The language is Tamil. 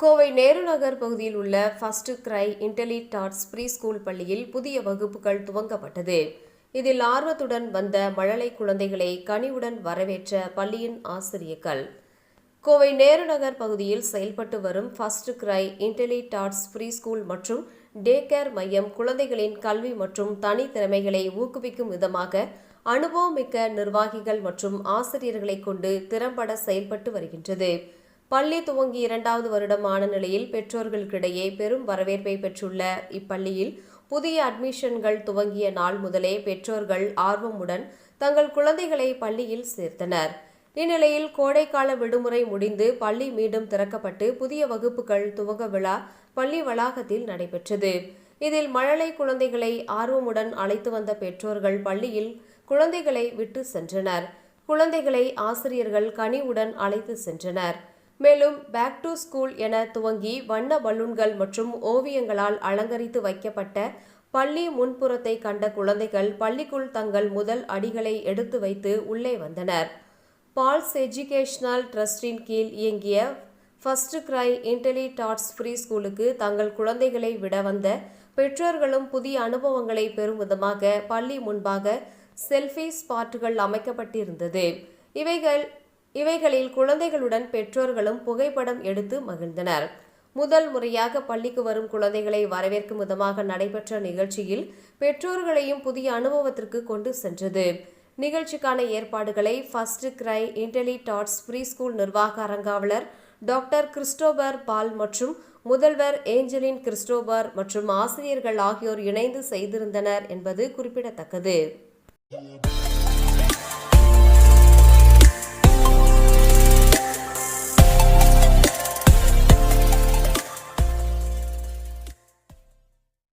கோவை நேரு நகர் பகுதியில் உள்ள ஃபர்ஸ்ட் கிரை இன்டெலி டாட்ஸ் ப்ரீ ஸ்கூல் பள்ளியில் புதிய வகுப்புகள் துவங்கப்பட்டது. இதில் ஆர்வத்துடன் வந்த மழலை குழந்தைகளை கனிவுடன் வரவேற்ற பள்ளியின் ஆசிரியர்கள். கோவை நேரு நகர் பகுதியில் செயல்பட்டு வரும் ஃபர்ஸ்ட் கிரை இன்டெலி டாட்ஸ் ப்ரீ ஸ்கூல் மற்றும் டே கேர் மையம் குழந்தைகளின் கல்வி மற்றும் தனித்திறமைகளை ஊக்குவிக்கும் விதமாக அனுபவமிக்க நிர்வாகிகள் மற்றும் ஆசிரியர்களை கொண்டு திறம்பட செயல்பட்டு வருகின்றது. பள்ளி துவங்கி இரண்டாவது வருடமான நிலையில் பெற்றோர்களுக்கிடையே பெரும் வரவேற்பை பெற்றுள்ள இப்பள்ளியில் புதிய அட்மிஷன்கள் துவங்கிய நாள் முதலே பெற்றோர்கள் ஆர்வமுடன் தங்கள் குழந்தைகளை பள்ளியில் சேர்த்தனர். இந்நிலையில் கோடைக்கால விடுமுறை முடிந்து பள்ளி மீண்டும் திறக்கப்பட்டு புதிய வகுப்புகள் துவங்க விழா பள்ளி வளாகத்தில் நடைபெற்றது. இதில் மழலை குழந்தைகளை ஆர்வமுடன் அழைத்து வந்த பெற்றோர்கள் பள்ளியில் குழந்தைகளை விட்டு சென்றனர். குழந்தைகளை ஆசிரியர்கள் கனிவுடன் அழைத்து சென்றனர். மேலும் பேக் டு ஸ்கூல் என துவங்கி வண்ண பலூன்கள் மற்றும் ஓவியங்களால் அலங்கரித்து வைக்கப்பட்ட பள்ளி முன்புறத்தை கண்ட குழந்தைகள் பள்ளிக்குள் தங்கள் முதல் அடிகளை எடுத்து வைத்து உள்ளே வந்தனர். பால்ஸ் எஜுகேஷனல் ட்ரஸ்டின் கீழ் இயங்கிய ஃபர்ஸ்ட் கிரை இன்டெலி டாட்ஸ் ஃப்ரீ ஸ்கூலுக்கு தங்கள் குழந்தைகளை விட வந்த பெற்றோர்களும் புதிய அனுபவங்களை பெறும் விதமாக பள்ளி முன்பாக செல்ஃபி ஸ்பாட்டுகள் அமைக்கப்பட்டிருந்தது. இவைகள் இவைகளில் குழந்தைகளுடன் பெற்றோர்களும் புகைப்படம் எடுத்து மகிழ்ந்தனர். முதல் முறையாக பள்ளிக்கு வரும் குழந்தைகளை வரவேற்கும் விதமாக நடைபெற்ற நிகழ்ச்சியில் பெற்றோர்களையும் புதிய அனுபவத்திற்கு கொண்டு சென்றது. நிகழ்ச்சிக்கான ஏற்பாடுகளை ஃபர்ஸ்ட் கிரை இன்டெலி டாட்ஸ் ப்ரீ ஸ்கூல் நிர்வாக அரங்காவலர் டாக்டர் கிறிஸ்டோபர் பால் மற்றும் முதல்வர் ஏஞ்சலின் கிறிஸ்டோபர் மற்றும் ஆசிரியர்கள் ஆகியோர் இணைந்து செய்திருந்தனர் என்பது குறிப்பிடத்தக்கது.